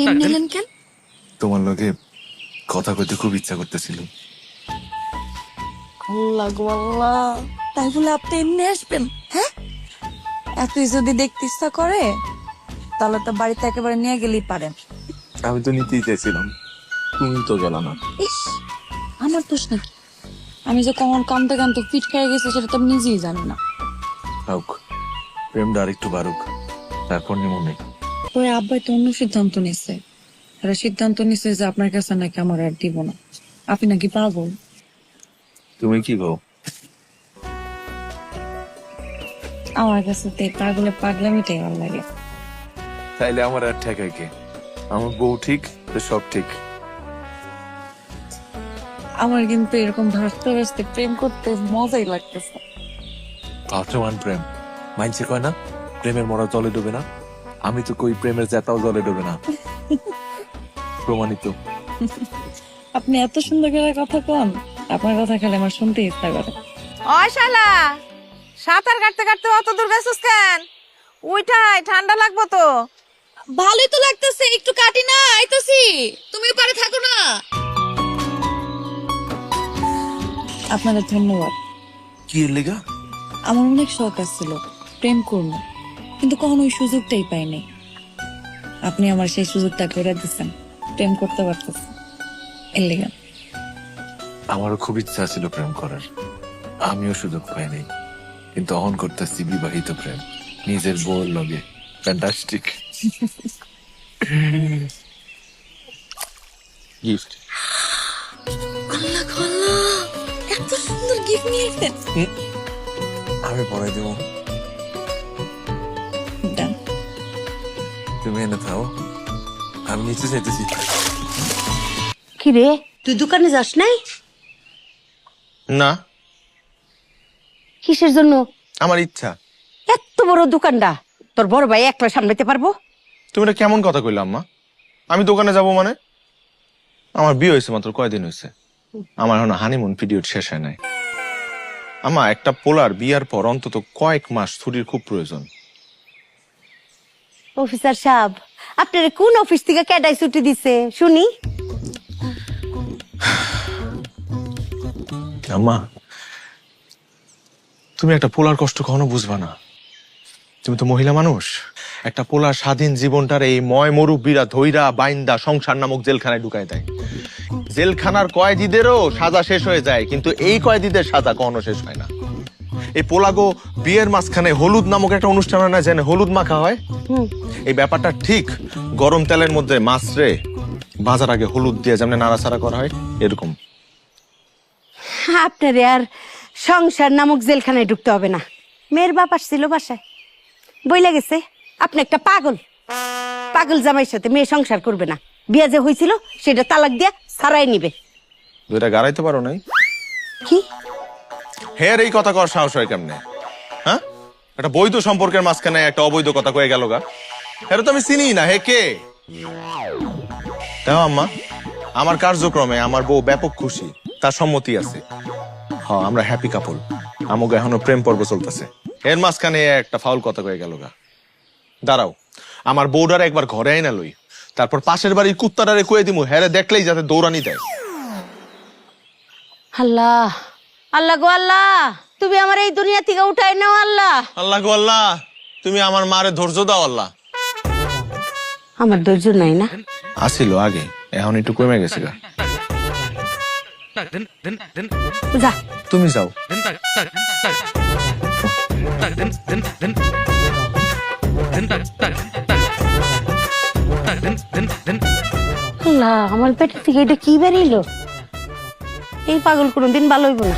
আপনি এমনি এলেন কেন? তোমার লগে কথা কইতে খুব ইচ্ছা করতেছিল। আল্লাহ গো আল্লাহ। তাই বলে আপনি এমনি আসবেন হ্যাঁ? এতই যদি দেখতে ইচ্ছা করে তাহলে তো বাড়িতে একেবারে নিয়ে গেলেই পারেন। আমি তো নিতেই চাইছিলাম তুমি তো গেল না। ইস আমার দোষ নাকি আমি যে কখন কামতে কামতে ফিট খেয়ে গেছি সেটা তো আমি নিজেই জানি না। হোক প্রেমটা আরেকটু বাড়ুক তারপর নিমনে পরে আব্বাই তো অন্য সিদ্ধান্ত নিচ্ছে তারা সিদ্ধান্ত নিচ্ছে যে আপনার কাছে নাকি আমার আর দিব না। আপনি নাকি পাগল? তুমি কি গো আমার কাছে তো এই পাগলের পাগলামিটাই ভালো লাগে। তাইলে আমার আর ঠেকাই কে? আমার বউ ঠিক তো সব ঠিক। আমার কিন্তু এরকম ভাসতে ভাসতে প্রেম করতে মজাই লাগতেছে। ভাসমান প্রেম। মাইনসে কয় না? প্রেমের মরা জলে ডুবে না? আমি তো কই প্রেমের জেতাও জলে ডুবে না। প্রমাণিত। আপনি এত সুন্দর করে কথা কন আপনার কথা খেলে আমার শুনতে ইচ্ছা করে। ওই শালা সাঁতার কাটতে কাটতে অত দূর গেছিস কেন? উইঠাই ঠান্ডা লাগবো তো। ভালোই তো লাগতেছে একটু কাটি না আইতাছি। তুমি পারে থাকো না। আপনাদের ধন্যবাদ। কি এর লেগা? আমার অনেক শখ আছিল প্রেম করব। কিন্তু কখনো ওই সুযোগটাই পাইনি। আপনি আমার সেই সুযোগটা করে দিচ্ছেন। প্রেম করতে পারতেছি। এর লেগে। আমারও খুব ইচ্ছা ছিল প্রেম করার। আমিও সুযোগ পাইনি। কিন্তু অহন করতেছি বিবাহিত প্রেম। নিজের বউর লগে। ফ্যান্টাস্টিক গিফট আল্লাহ আল্লাহ এত সুন্দর গিফট নিয়েছেন আমি পরে দেবো। তুমি এনে থাও আমি নিচে চাইতেছি কি রে তুই দোকানে যাস নাই? না। কিসের জন্য? আমার ইচ্ছা। এত বড় দোকানটা। তোর বড় ভাই একলা সামলাতে পারব? তুমি এটা কেমন কথা কইলাম আম্মা? আমি দোকানে যাব মানে? আমার বিয়ে হয়েছে মাত্র কয়দিন হয়েছে। আমার এখন হানিমুন পিরিয়ড শেষ হয় নাই। আমা একটা পোলার বিয়ার পর অন্তত কয়েক মাস ছুটির খুব প্রয়োজন। অফিসার সাহেব, আপনার কোন অফিস থেকে ক্যাডাই ছুটি দিছে? শুনি। আম্মা, তুমি একটা পোলার কষ্ট কখনো বুঝবা না। তুমি তো মহিলা মানুষ। একটা পোলার স্বাধীন জীবনটার এই ময় মরুব্বীরা ধৈরা বাইন্দা সংসার নামক জেলখানায় ঢুকায় দেয়। জেলখানার কয়েদিদেরও সাজা শেষ হয়ে যায়, কিন্তু এই কয়েদিদের সাজা কখনো শেষ হয় না। এই পোলাগো বিয়ের মাঝখানে হলুদ নামক একটা অনুষ্ঠান হয় না যেন হলুদ মাখা হয়? এই ব্যাপারটা ঠিক গরম তেলের মধ্যে মাছ রে বাজার আগে হলুদ দিয়ে যেমন নাড়াচাড়া করা হয় এরকম। আপনারে আর সংসার নামক জেলখানায় ঢুকতে হবে না। মেয়ের বাপ আসছিল বাসায়। বইলা গেছে আপনি একটা পাগল। পাগল জামাইয়ের সাথে মেয়ে সংসার করবে না। বিয়ে যে হয়েছিল সেটা তালাক দিয়ে সারাই নিবে। দুইটা গাড়াইতে পারো নাই? কি? হের এই কথা কর সাহস হয় কেমনে? হ্যাঁ? একটা বৈধ সম্পর্কের মাঝখানে একটা অবৈধ কথা কয়ে গেল গা। হেরে তো আমি চিনি না, হে কে? দেখো আম্মা, আমার কার্যক্রমে আমার বউ ব্যাপক খুশি, তার সম্মতি আছে। হ্যাঁ আমরা হ্যাপি কাপল আমাকে এখনও প্রেম পর্ব চলতেছে। এর মাঝখানে একটা ফাউল কথা কয়ে গেল গা। দাঁড়াও, আমার বউডারে একবার ঘরে আইনা লই, তারপর পাশের বাড়ির কুত্তাটারে কয়ে দিমু হ্যারে দেখলেই যাতে দৌড়ানি দেয়। আল্লাহ। আল্লাহ গো আল্লাহ তুমি আমার এই দুনিয়া থেকে উঠাই নাও আল্লাহ। আল্লাহ গো আল্লাহ তুমি আমার মারে ধৈর্য দাও আল্লাহ। আমার ধৈর্য নাই না? আসিল আগে এখন একটু কমে গেছে গা। যা। তুমি যাও। আল্লাহ আমার পেটের থেকে এটা কি বেরিয়েলো এই পাগল কোনোদিন ভালো হইব না।